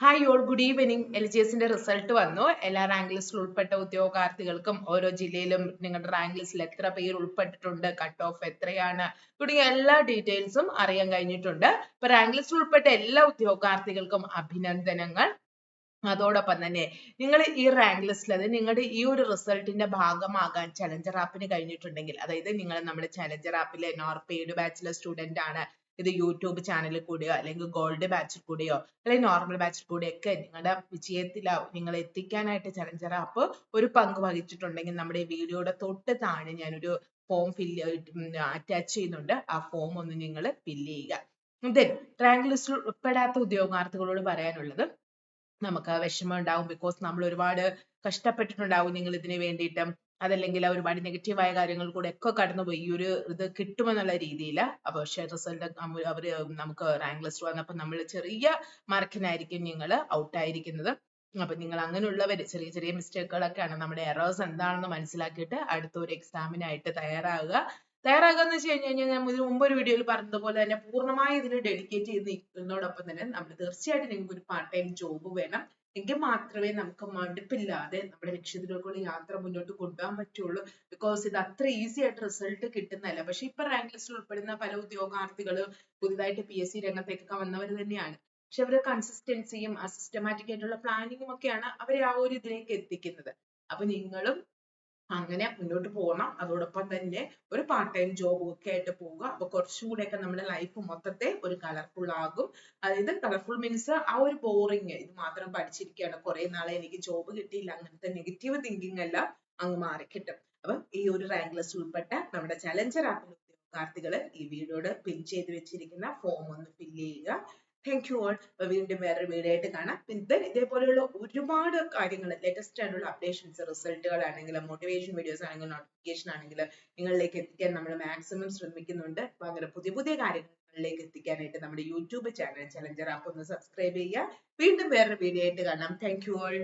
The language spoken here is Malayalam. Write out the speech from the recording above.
Hi all good evening L G എസിന്റെ റിസൾട്ട് വന്നു. എല്ലാ റാങ്ക് ലിസ്റ്റിൽ ഉൾപ്പെട്ട ഉദ്യോഗാർത്ഥികൾക്കും ഓരോ ജില്ലയിലും നിങ്ങളുടെ റാങ്ക് ലിസ്റ്റിൽ എത്ര പേര് ഉൾപ്പെട്ടിട്ടുണ്ട് കട്ട് ഓഫ് എത്രയാണ് തുടങ്ങിയ എല്ലാ ഡീറ്റെയിൽസും അറിയാൻ കഴിഞ്ഞിട്ടുണ്ട്. ഇപ്പൊ റാങ്ക് ലിസ്റ്റിൽ ഉൾപ്പെട്ട എല്ലാ ഉദ്യോഗാർത്ഥികൾക്കും അഭിനന്ദനങ്ങൾ. അതോടൊപ്പം തന്നെ നിങ്ങൾ ഈ റാങ്ക് ലിസ്റ്റിൽ അത് നിങ്ങളുടെ ഈ ഒരു റിസൾട്ടിന്റെ ഭാഗമാകാൻ ചലഞ്ചർ ആപ്പിന് കഴിഞ്ഞിട്ടുണ്ടെങ്കിൽ അതായത് നിങ്ങൾ നമ്മുടെ ചലഞ്ചർ ആപ്പിലെ നോർ പെയ്ഡ് ബാച്ചിലർ സ്റ്റുഡന്റ് ആണ് ഇത് യൂട്യൂബ് ചാനലിൽ കൂടിയോ അല്ലെങ്കിൽ ഗോൾഡ് ബാച്ചിൽ കൂടിയോ അല്ലെങ്കിൽ നോർമൽ ബാച്ചിൽ കൂടിയോ ഒക്കെ നിങ്ങളുടെ വിജയത്തിലാവും. നിങ്ങൾ എത്തിക്കാനായിട്ട് ചലഞ്ചർ ആപ്പ് ഒരു പങ്ക് വഹിച്ചിട്ടുണ്ടെങ്കിൽ നമ്മുടെ വീഡിയോയുടെ തൊട്ട് താഴെ ഞാനൊരു ഫോം ഫില്ല് അറ്റാച്ച് ചെയ്യുന്നുണ്ട്. ആ ഫോം ഒന്ന് നിങ്ങൾ ഫില്ല് ചെയ്യുക. ദെൻ റാങ്ക് ലിസ്റ്റിൽ ഉൾപ്പെടാത്ത ഉദ്യോഗാർത്ഥികളോട് പറയാനുള്ളത് നമുക്ക് വിഷമം ഉണ്ടാവും ബിക്കോസ് നമ്മൾ ഒരുപാട് കഷ്ടപ്പെട്ടിട്ടുണ്ടാവും. നിങ്ങൾ ഇതിന് വേണ്ടിയിട്ട് അതല്ലെങ്കിൽ ആ ഒരുപാട് നെഗറ്റീവായ കാര്യങ്ങൾ കൂടെ ഒക്കെ കടന്നുപോയി. ഈ ഒരു ഇത് കിട്ടുമെന്നുള്ള രീതിയിൽ അപ്പോൾ ഷെയർ റിസൾട്ട് അവർ നമുക്ക് റാങ്ക് ലിസ്റ്റ് വന്നപ്പോൾ നമ്മൾ ചെറിയ മാർക്കിനായിരിക്കും നിങ്ങൾ ഔട്ട് ആയിരിക്കുന്നത്. അപ്പൊ നിങ്ങൾ അങ്ങനെയുള്ളവർ ചെറിയ ചെറിയ മിസ്റ്റേക്കുകളൊക്കെയാണ് നമ്മുടെ എറേഴ്സ് എന്താണെന്ന് മനസ്സിലാക്കിയിട്ട് അടുത്ത ഒരു എക്സാമിനായിട്ട് തയ്യാറാവുക. തയ്യാറാകുക എന്ന് വെച്ച് കഴിഞ്ഞ് കഴിഞ്ഞാൽ ഞാൻ ഇതിന് മുമ്പ് ഒരു വീഡിയോയിൽ പറഞ്ഞതുപോലെ തന്നെ പൂർണമായി ഇതിന് ഡെഡിക്കേറ്റ് ചെയ്ത് നിൽക്കുന്നതോടൊപ്പം തന്നെ നമ്മൾ തീർച്ചയായിട്ടും നിങ്ങൾക്ക് ഒരു പാർട്ട് ടൈം ജോബ് വേണം. എങ്കിൽ മാത്രമേ നമുക്ക് മടുപ്പില്ലാതെ നമ്മുടെ ലക്ഷ്യത്തിലേക്കുള്ള യാത്ര മുന്നോട്ട് കൊണ്ടുപോകാൻ പറ്റുള്ളൂ. ബിക്കോസ് ഇത് അത്ര ഈസി ആയിട്ട് റിസൾട്ട് കിട്ടുന്നതല്ല. പക്ഷെ ഇപ്പൊ റാങ്ക് ലിസ്റ്റിൽ ഉൾപ്പെടുന്ന പല ഉദ്യോഗാർത്ഥികളും പുതുതായിട്ട് പി എസ് സി രംഗത്തേക്കൊക്കെ വന്നവർ തന്നെയാണ്. പക്ഷെ അവരുടെ കൺസിസ്റ്റൻസിയും ആ സിസ്റ്റമാറ്റിക് ആയിട്ടുള്ള പ്ലാനിങ്ങും ഒക്കെയാണ് അവരെ ആ ഒരു ഇതിലേക്ക് എത്തിക്കുന്നത്. അപ്പൊ നിങ്ങളും അങ്ങനെ മുന്നോട്ട് പോകണം. അതോടൊപ്പം തന്നെ ഒരു പാർട്ട് ടൈം ജോബ് ഒക്കെ ആയിട്ട് പോവുക അപ്പൊ കുറച്ചുകൂടെ ഒക്കെ നമ്മുടെ ലൈഫ് മൊത്തത്തെ ഒരു കളർഫുൾ ആകും. അതായത് കളർഫുൾ മീൻസ് ആ ഒരു ബോറിങ് ഇത് മാത്രം പഠിച്ചിരിക്കുകയാണ്. കുറെ നാളെ എനിക്ക് ജോബ് കിട്ടിയില്ല. അങ്ങനത്തെ നെഗറ്റീവ് തിങ്കിങ് എല്ലാം അങ്ങ് മാറിക്കിട്ടും. അപ്പം ഈ ഒരു റാങ്ക് ലിസ്റ്റ് ഉൾപ്പെട്ട നമ്മുടെ ചലഞ്ചർ ആപ്പിൽ ഉദ്യോഗാർത്ഥികൾ ഈ വീഡിയോയുടെ പിൻ ചെയ്ത് വെച്ചിരിക്കുന്ന ഫോം ഒന്ന് ഫില്ല് ചെയ്യുക. താങ്ക് യു ഓൾ വീണ്ടും വേറൊരു വീഡിയോ ആയിട്ട് കാണാം. പിന്നെ ഇതേപോലെയുള്ള ഒരുപാട് കാര്യങ്ങൾ ലേറ്റസ്റ്റ് ആയിട്ടുള്ള അപ്ഡേഷൻസ് റിസൾട്ടുകൾ ആണെങ്കിലും മോട്ടിവേഷൻ വീഡിയോസ് ആണെങ്കിലും നോട്ടിഫിക്കേഷൻ ആണെങ്കിലും നിങ്ങളിലേക്ക് എത്തിക്കാൻ നമ്മൾ മാക്സിമം ശ്രമിക്കുന്നുണ്ട്. അപ്പൊ അങ്ങനെ പുതിയ പുതിയ കാര്യങ്ങളിലേക്ക് എത്തിക്കാനായിട്ട് നമ്മുടെ യൂട്യൂബ് ചാനൽ ചലഞ്ചർ ആപ്പ് ഒന്ന് സബ്സ്ക്രൈബ് ചെയ്യുക. വീണ്ടും വേറൊരു വീഡിയോ ആയിട്ട് കാണാം. Thank you all